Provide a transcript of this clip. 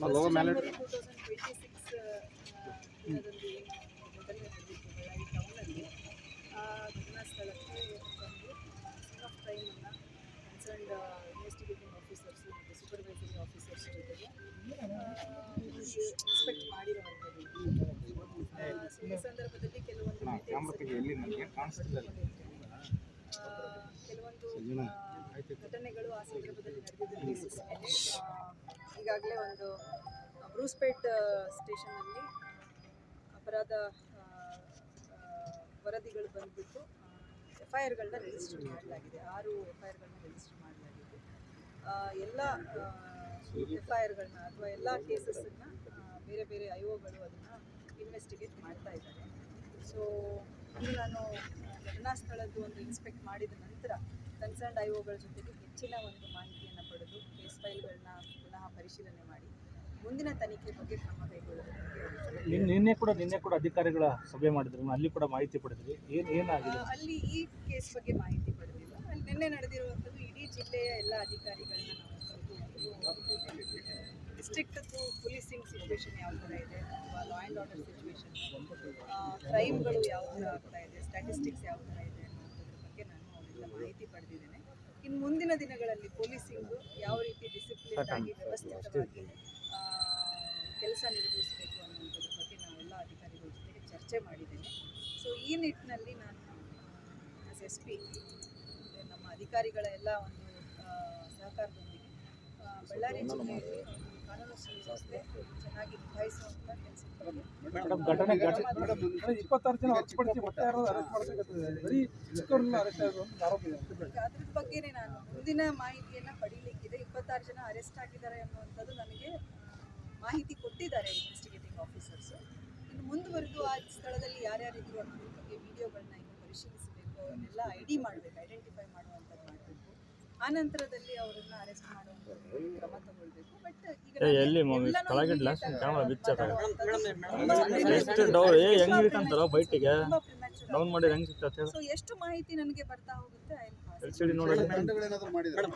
Logo ಮೇಲೆ ಆ ಘಟನಾ ಸ್ಥಳಕ್ಕೆ ಬಂದು ಆಫ್ ಕ್ರೈಮನ್ನು ಕನ್ಸರ್ನ್ಡ್ ಇನ್ವೆಸ್ಟಿಗೇಟಿಂಗ್ ಆಫೀಸರ್ಸ್ ಮತ್ತು ಸೂಪರ್ವೈಸರಿ ಆಫೀಸರ್ಸ್ ಜೊತೆಗೆ ಎಕ್ಸ್ಪೆಕ್ಟ್ ಮಾಡಿರುವಂಥದ್ದು ಸೊ ಈ ಸಂದರ್ಭದಲ್ಲಿ ಕೆಲವೊಂದು. ಕೆಲವೊಂದು ಘಟನೆಗಳು ಆ ಸಂದರ್ಭದಲ್ಲಿ ನಡೆದಿದ್ದ ಕೇಸಸ್ ಮೇಲೆ ಈಗಾಗಲೇ ಒಂದು ಬ್ರೂಸ್ಪೇಟ್ ಸ್ಟೇಷನಲ್ಲಿ ಅಪರಾಧ ವರದಿಗಳು ಬಂದ್ಬಿಟ್ಟು ಎಫ್ ಐ ಆರ್ಗಳನ್ನ ರಿಜಿಸ್ಟರ್ ಮಾಡಲಾಗಿದೆ. ಆರು ಎಫ್ ಐ ಆರ್ಗಳನ್ನ ರಿಜಿಸ್ಟರ್ ಮಾಡಲಾಗಿದೆ ಎಲ್ಲ ಎಫ್ ಐ ಆರ್ಗಳನ್ನ ಅಥವಾ ಎಲ್ಲ ಕೇಸಸ್ಸನ್ನು ಬೇರೆ ಬೇರೆ ಐ ಒಗಳು ಅದನ್ನು ಇನ್ವೆಸ್ಟಿಗೇಟ್ ಮಾಡ್ತಾ ಇದ್ದಾರೆ. ಸೊ ನಾನು ಘಟನಾ ಸ್ಥಳದ್ದು ಒಂದು ಇನ್ಸ್ಪೆಕ್ಟ್ ಮಾಡಿದ ನಂತರ ಕನ್ಸರ್ನ್ಡ್ ಐ ಒಗಳ ಜೊತೆಗೆ ಹೆಚ್ಚಿನ ಒಂದು ಮಾಹಿತಿಯನ್ನು ಪಡೆದು ಕೇಸ್ ಫೈಲ್ಗಳನ್ನ ಪುನಃ ಪರಿಶೀಲನೆ ಮಾಡಿ. ಮುಂದಿನ ತನಿಖೆ ಬಗ್ಗೆ ಕ್ರಮ ಕೈಗೊಳ್ಳಬೇಕು ನಿನ್ನೆ ಕೂಡ ನಿನ್ನೆ ಕೂಡ ಅಧಿಕಾರಿಗಳ ಸಭೆ ಮಾಡಿದ್ರು. ಅಲ್ಲಿ ಕೂಡ ಮಾಹಿತಿ ಪಡೆದ್ರಿ ಏನು ಏನಾಗಿದೆ? ಅಲ್ಲಿ ಈ ಕೇಸ್ ಬಗ್ಗೆ ಮಾಹಿತಿ ಪಡೆದಿಲ್ಲ. ಅಲ್ಲಿ ನಿನ್ನೆ ನಡೆದಿರುವಂಥದ್ದು ಇಡೀ ಜಿಲ್ಲೆಯ ಎಲ್ಲ ಅಧಿಕಾರಿಗಳನ್ನ ನಾವು ಡಿಸ್ಟ್ರಿಕ್ಟದ್ದು ಪೊಲೀಸಿಂಗ್ ಸಿಚುವೇಶನ್ ಯಾವ ಥರ ಇದೆ? ಅಥವಾ ಲಾ ಆ್ಯಂಡ್ ಆರ್ಡರ್ ಸಿಚುವೇಶನ್ ಕ್ರೈಮ್ಗಳು ಯಾವ ಥರ ಆಗ್ತಾ ಇದೆ? ಸ್ಟ್ಯಾಟಿಸ್ಟಿಕ್ಸ್ ಯಾವ ಥರ ಇದೆ ಅನ್ನೋದ್ರ ಬಗ್ಗೆ ನಾನು ಅವರಿಂದ ಮಾಹಿತಿ ಪಡೆದಿದ್ದೇನೆ. ಇನ್ನು ಮುಂದಿನ ದಿನಗಳಲ್ಲಿ ಪೊಲೀಸಿಂಗು ಯಾವ ರೀತಿ ಡಿಸಿಪ್ಲಿನ್ ಆಗಿ ವ್ಯವಸ್ಥಿತವಾಗಿ ಕೆಲಸ ನಿರ್ವಹಿಸಬೇಕು ಅನ್ನೋದ್ರ ಬಗ್ಗೆ ನಾವೆಲ್ಲ ಅಧಿಕಾರಿಗಳ ಜೊತೆಗೆ ಚರ್ಚೆ ಮಾಡಿದ್ದೇನೆ ಸೊ ಈ ನಿಟ್ಟಿನಲ್ಲಿ ನಾನು ಆಸ್ ಎಸ್ ಪಿ ನಮ್ಮ ಅಧಿಕಾರಿಗಳ ಎಲ್ಲ ಒಂದು ಸಹಕಾರದೊಂದಿಗೆ ಬಳ್ಳಾರಿ ಜಿಲ್ಲೆಯಲ್ಲಿ ಕಾನೂನು ಸುವ್ಯವಸ್ಥೆ ಚೆನ್ನಾಗಿ ನಿಭಾಯಿಸುವಂಥ ಕೆಲಸ ಮೇಡಮ್ ಘಟನೆ ಘಟನೆ ಇಪ್ಪತ್ತಾರು ಜನ ಹೊರತುಪಡಿಸಿ ಮತ್ತೆ ಯಾರು ಅರೆಸ್ಟ್ ಮಾಡಬೇಕಾಗ್ತದೆ ಬರೀ ಚಿಕ್ಕವ್ರನ್ನ ಅರೆಸ್ಟ್ ಆಗೋದು ಆರೋಪ ಇದೆ. ಅದ್ರ ಬಗ್ಗೆನೇ ನಾನು ಮುಂದಿನ ಮಾಹಿತಿಯನ್ನು ಪಡೀಲಿಕ್ಕಿದೆ ಇಪ್ಪತ್ತಾರು ಜನ ಅರೆಸ್ಟ್ ಆಗಿದ್ದಾರೆ ಅನ್ನುವಂಥದ್ದು ನನಗೆ ಮಾಹಿತಿ ಕೊಟ್ಟಿದ್ದಾರೆ ಇನ್ವೆಸ್ಟಿಗೇಟಿಂಗ್ ಆಫೀಸರ್ಸು ಇನ್ನು ಮುಂದುವರೆದು ಆ ಸ್ಥಳದಲ್ಲಿ ಯಾರ್ಯಾರಿದ್ರು ಅನ್ನೋದ್ರ ಬಗ್ಗೆ ವಿಡಿಯೋಗಳನ್ನ ಇನ್ನು ಪರಿಶೀಲಿಸಬೇಕು. ಅವನ್ನೆಲ್ಲ ಐ ಡಿ ಮಾಡಬೇಕು ಐಡೆಂಟಿಫೈ ಮಾಡುವಂಥದ್ದು ಮಾಡಬೇಕು. ಆ ನಂತರದಲ್ಲಿ ಅವರನ್ನು ಅರೆಸ್ಟ್ ಮಾಡುವಂಥದ್ದು ಕ್ರಮ ಎಲ್ಲಿ ಮಮ್ಮಿ? ಕೆಳಗಿಡ್ಲ ಕ್ಯಾಮ್ರಾ ಬಿಚ್ಚಕ. ಎಷ್ಟು ಡೌ ಏ ಹೆಂಗ್ ಇರ್ತಂತಾರ ಬೈಟಿಗೆ? ಡೌನ್ ಮಾಡಿ ಹೆಂಗ್ ಸಿಗ್ತದೆ ಸೊ ಎಷ್ಟು ಮಾಹಿತಿ ನನಗೆ ಬರ್ತಾ ಹೋಗುತ್ತೆ ಐ ಎಲ್ ಸಿ ಡಿ ನೋಡಿ ದಂಡಗಳೇನಾದ್ರೂ ಮಾಡಿದ್ದಾರೆ